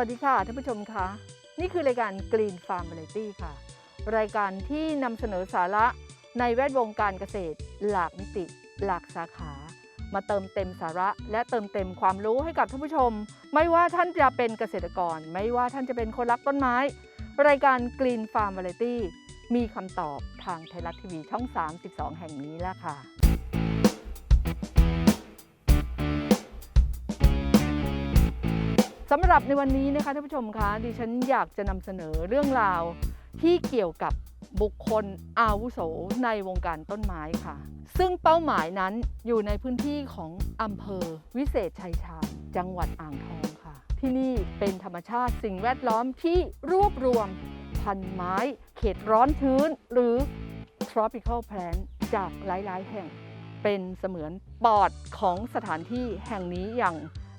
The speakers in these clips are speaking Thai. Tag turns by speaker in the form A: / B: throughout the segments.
A: วัสดีค่ะท่านผู้ชมคะนี่คือรายการ Green Farm Variety ค่ะ รายการที่นำเสนอสาระในแวดวงการเกษตร หลากมิติ หลากสาขา มาเติมเต็มสาระ และเติมเต็มความรู้ให้กับท่านผู้ชม ไม่ว่าท่านจะเป็นเกษตรกร ไม่ว่าท่านจะเป็นคนรักต้นไม้ รายการ Green Farm Variety มีคำตอบทางไทยรัฐทีวีช่อง 32 แห่งนี้แล้วค่ะ สำหรับในวันนี้นะคะท่านผู้ชมคะดิฉันอยากจะนำเสนอเรื่องราวที่เกี่ยวกับบุคคลอาวุโสในวงการต้นไม้ค่ะ ซึ่งเป้าหมายนั้นอยู่ในพื้นที่ของอำเภอวิเศษชัยชาญจังหวัดอ่างทองค่ะ ที่นี่เป็นธรรมชาติสิ่งแวดล้อมที่รวบรวม พันไม้ เขตร้อนชื้น หรือ tropical plant จากหลายๆ แห่ง เป็นเสมือนปอดของสถานที่แห่งนี้อย่าง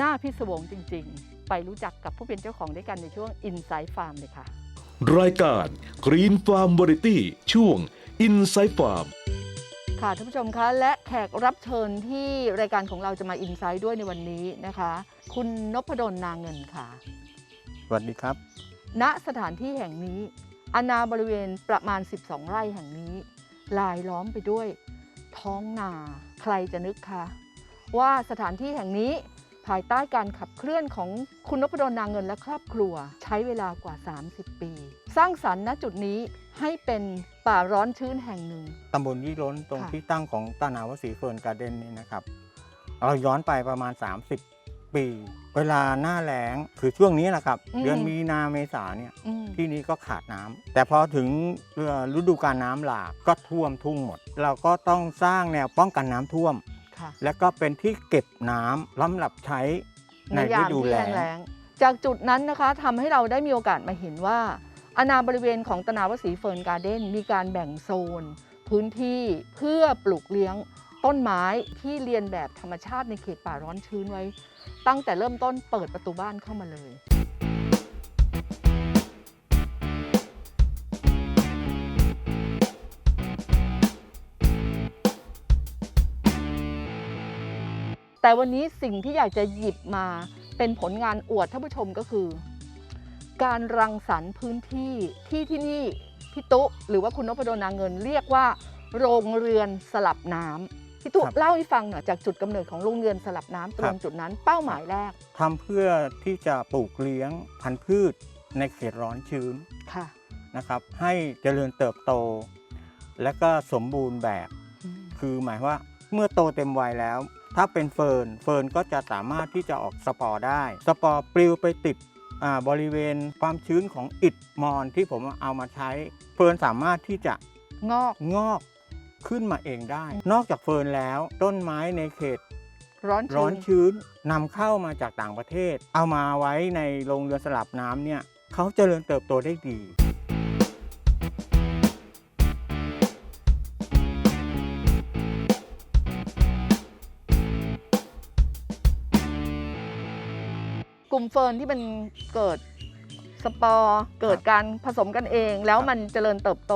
A: น่าพิศวงจริง ๆ ไปรู้จักกับผู้เป็นเจ้าของด้วยกันในช่วง Inside Farm เลยค่ะ
B: รายการ Green Farm Variety ช่วง Inside Farm
A: ค่ะท่านผู้ชมคะและแขกรับเชิญที่รายการของเราจะมาอินไซด์ด้วยในวันนี้นะคะ คุณนพดลนางเงินค่ะ
C: สวัสดีครับ
A: ณสถานที่แห่งนี้อาณาบริเวณประมาณ 12 ไร่แห่งนี้ลายล้อมไปด้วยท้องนา ใครจะนึกคะว่าสถานที่แห่งนี้ ภายใต้การขับเคลื่อนของคุณนพดลนางเงินและครอบครัว ใช้เวลากว่า 30 ปี สร้างสรรค์ณจุดนี้ให้เป็นป่าร้อนชื้นแห่งหนึ่ง
C: ตำบลยี่ล้นตรง
A: ค่ะ
C: ที่ตั้งของตานาวสีเฟิร์นการ์เด้นนี่นะครับ เราย้อนไปประมาณ 30 ปี เวลาหน้าแล้งคือช่วงนี้แหละครับ เดือนมีนาเมษาเนี่ย
A: อืม
C: ที่นี้ก็ขาดน้ำแต่พอถึงเอ่อฤดูกาลน้ำหลากก็ท่วมทุ่งหมด เราก็ต้องสร้างแนวป้องกันน้ำท่วม
A: ค่ะ
C: และก็เป็นที่เก็บน้ำลำหรับใช้ใน
A: ใน
C: ฤ
A: ยาม
C: ดู
A: ที่
C: แล้
A: แห้
C: ง
A: ง แล้งจากจุดนั้นนะคะทำให้เราได้มีโอกาสมาเห็นว่า อาณาบริเวณของตนาวสีเฟิร์นการ์เด้นมีการแบ่งโซน พื้นที่เพื่อปลูกเลี้ยงต้นไม้ที่เรียนแบบธรรมชาติในเขตป่าร้อนชื้นไว้ ตั้งแต่เริ่มต้นเปิดประตูบ้านเข้ามาเลย แต่วันนี้สิ่งที่อยากจะหยิบมาเป็นผลงานอวดท่านผู้ชมก็คือ การรังสรรค์พื้นที่ที่ที่นี่พี่ตุ๊หรือว่าคุณนพดลนางเงินเรียกว่า โรงเรือนสลับน้ำพี่ตุ๊
C: ครับ
A: เล่าให้ฟังหน่อยจากจุดกำเนิดของโรงเรือนสลับน้ำตรงจุดนั้นเป้าหมายแรก
C: ทำเพื่อที่จะปลูกเลี้ยงพันธุ์พืชในเขตร้อนชื้น
A: ค่ะ
C: นะครับ ให้เจริญเติบโต และก็สมบูรณ์แบบ คือหมายว่าเมื่อโตเต็มวัยแล้ว ถ้าเป็นเฟิร์นเฟิร์นก็จะสามารถที่จะออกสปอร์ได้ สปอร์ปลิวไปติดอ่าบริเวณความชื้นของอิฐมอนที่ผมเอามาใช้ เฟิร์นสามารถที่จะ
A: งอก
C: งอกขึ้นมาเองได้ นอกจากเฟิร์นแล้วต้นไม้ในเขต
A: ร้อน
C: ร้
A: ชื้
C: อนนชื้นนำเข้ามาจากต่างประเทศ เอามาไว้ในโรงเรือนสลับน้ำเนี่ยเขาเจริญเติบโตได้ดี
A: กลุ่มเฟิร์นที่มันเกิดสปอร์เกิดการผสมกันเอง แล้วมันเจริญเติบโต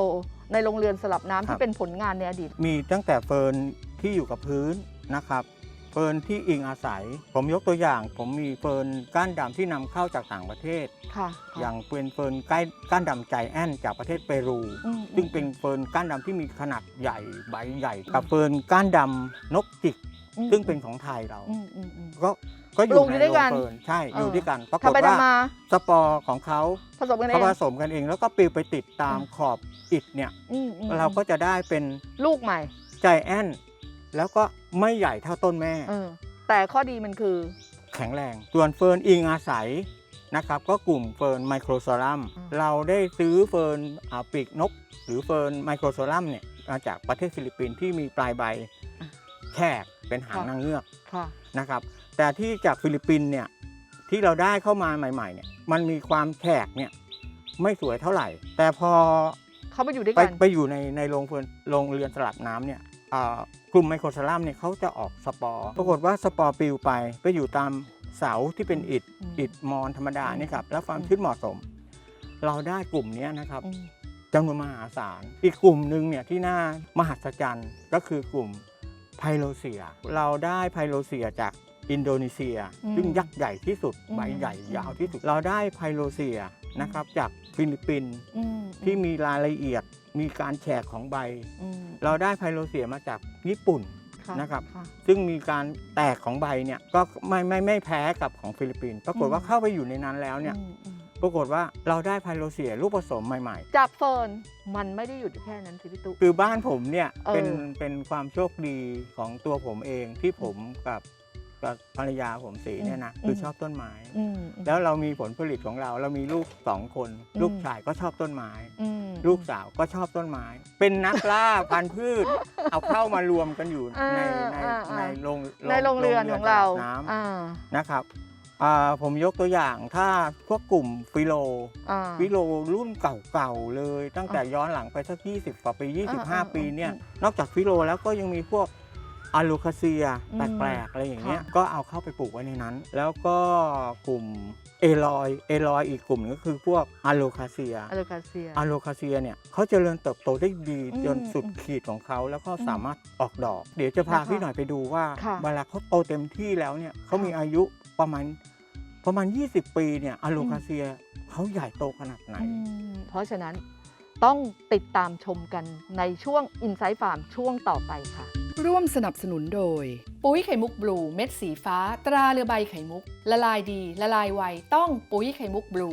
A: ในโรงเรือนสลับน้ำ
C: ครับ
A: ที่เป็นผลงานในอดีต
C: มีตั้งแต่เฟิร์นที่อยู่กับพื้นนะครับ เฟิร์นที่อิงอาศัย ผมยกตัวอย่าง ผมมีเฟิร์นก้านดำที่นำเข้าจากต่างประเทศ
A: ค่ะ
C: อย่างเป็นเฟิร์นก้านก้านดำใจแอนจากประเทศเปรู
A: อืม
C: ซึ่งเป็นเฟิร์นก้านดำที่มีขนาดใหญ่ใบใหญ่ กับเฟิร์นก้านดำนกจิก
A: อืม
C: ซึ่งเป็นของไทยเรา
A: อืมอืมอืม
C: ก็ก็อ
A: ปลู
C: ยู่
A: กอยู่
C: ใน
A: ด้วย
C: โร
A: กั
C: ง
A: น
C: เฟิร์นใช่
A: เออ
C: อ
A: อ
C: ยู่ด้วยกันปราก
A: ทำ
C: ฏ
A: ไป
C: ว่า
A: ทำมา
C: สปอร์ของเขา
A: ผสมกันเอ
C: เขา
A: ง
C: ผสมกันเอง แล้วก็ปลิวไปติดตาม
A: อืม
C: ขอบอิฐเนี่ย
A: อืมอืม
C: เราก็จะได้เป็น
A: ลูกใหม่
C: ใจแอนแล้วก็ไม่ใหญ่เท่าต้นแม่
A: เออแต่ข้อดีมันคือ
C: แข็งแรง ส่วนเฟิร์นอิงอาศัยนะครับ ก็กลุ่มเฟิร์นไมโครโซลัม
A: อืม
C: เราได้ซื้อเฟิร์นอ่าปีกนก หรือเฟิร์นไมโครโซลัมเนี่ยมาจากประเทศฟิลิปปินส์ที่มีปลายใบแขก เป็นหาง
A: ค่ะ
C: นางเงือก
A: ค่ะ
C: นะครับ แต่ที่จากฟิลิปปินส์เนี่ยที่เราได้เข้ามาใหม่ๆเนี่ยมันมีความแขกเนี่ยไม่สวยเท่าไหร่ แต่พอ
A: เขาไปอยู่ด้วย
C: ไป
A: กัน
C: ไปอยู่ในในโรงเรือนโรงเรือนสลับน้ำเนี่ยอ่ากลุ่มไมโครซาลัมเนี่ยเขาจะออกสปอร์ ปรากฏว่าสปอร์ปลิวไปไปอยู่ตามเสาที่เป็นอิฐ
A: อืม
C: อิฐมอนธรรมดา
A: อืม
C: เนี่ยครับแล้วความ
A: อืม
C: ชื้นเหมาะสม เราได้กลุ่มเนี้ยนะครับ
A: อืม
C: จำนวนมหาศาล อีกกลุ่มหนึ่งเนี่ยที่น่ามหัศจรรย์ก็คือกลุ่ม ไพโลเซีย เราได้ไพโลเซียจากอินโดนีเซีย
A: อืม
C: ซึ่งยักษ์ใหญ่ที่สุด
A: อืม
C: ใบใหญ่
A: อืม
C: ยาวที่สุด เราได้ไพโลเซียนะครับจากฟิลิปปินส์
A: อืม
C: ที่มีรายละเอียดมีการแฉกของใบ
A: อืม
C: เราได้ไพโลเซียมาจากญี่ปุ่นนะครับ
A: ค่ะ
C: ซึ่งมีการแตกของใบเนี่ยก็ไม่ไม่ไม่แพ้กับของฟิลิปปินส์ปรากฏว่า
A: อืม
C: เข้าไปอยู่ในนั้นแล้วเนี่ย
A: อืมอืม
C: ปรากฏว่าเราได้ไพโลเซียลูกผสมใหม่ๆ
A: จากเฟิร์นมันไม่ได้หยุดอยู่แค่นั้นสิพี่ตุ๊
C: คือบ้านผมเนี่ย
A: เออ
C: เป็นเป็นความโชคดีของตัวผมเองที่ผมกับกับภรรยาผมสีเนี่ยนะคือชอบต้นไม้
A: อืมอืม
C: แล้วเรามีผลผลิตของเรา เรามีลูกสองคน
A: อืม
C: ลูกชายก็ชอบต้นไม้
A: อืม
C: ลูกสาวก็ชอบต้นไม้ เป็นนักล่า พันธุ์พืช เอาเข้ามารวมกันอยู่
A: อ่า
C: ในใน
A: อ่า
C: ใน
A: อ่า
C: โรง
A: ในโรงเรือนของเรา
C: ตลดน้ำ
A: อ่า
C: นะครับ อ่าผมยกตัวอย่างถ้าพวกกลุ่มฟิโล
A: อ่า
C: ฟิโลรุ่นเก่าๆเลย ตั้งแต่ย้อนหลังไปสัก 20กว่าปี
A: อ่า
C: 25 ปีเนี่ย
A: อืม
C: นอกจากฟิโลแล้วก็ยังมีพวกอะลูคาเซีย
A: อืม
C: แปลกๆอะไรอย่างเงี้ย
A: ค่ะ
C: ก็เอาเข้าไปปลูกไว้ในนั้น แล้วก็กลุ่มเอลอยเอลอยอีกกลุ่มหนึงก็คือพวกอะโลคาเซีย
A: อะโลคาเซีย
C: อะโลคาเซียเนี่ยเขาเจริญเติบโตได้ดี
A: อืม
C: จนสุดขีดของเขาแล้วก็
A: อืม
C: สามารถออกดอก เดี๋ยวจะพา
A: นะคะ
C: พี่หน่อยไปดูว่า
A: ค่ะ
C: เวลาเขาโตเต็มที่แล้วเนี่ยเขามี
A: ค่ะ
C: อายุ ประมาณประมาณ 20 ปีเนี่ยอะโลคาเซียเขาใหญ่โตขนาดไหน
A: อืมเพราะฉะนั้นต้องติดตามชมกันในช่วง Insight Farm ช่วงต่อไปค่ะ
D: ร่วมสนับสนุนโดย ปุ๋ยไข่มุกบลูเม็ดสีฟ้า ตราเรือใบไข่มุก ละลายดี ละลายไวต้องปุ๋ยไข่มุกบลู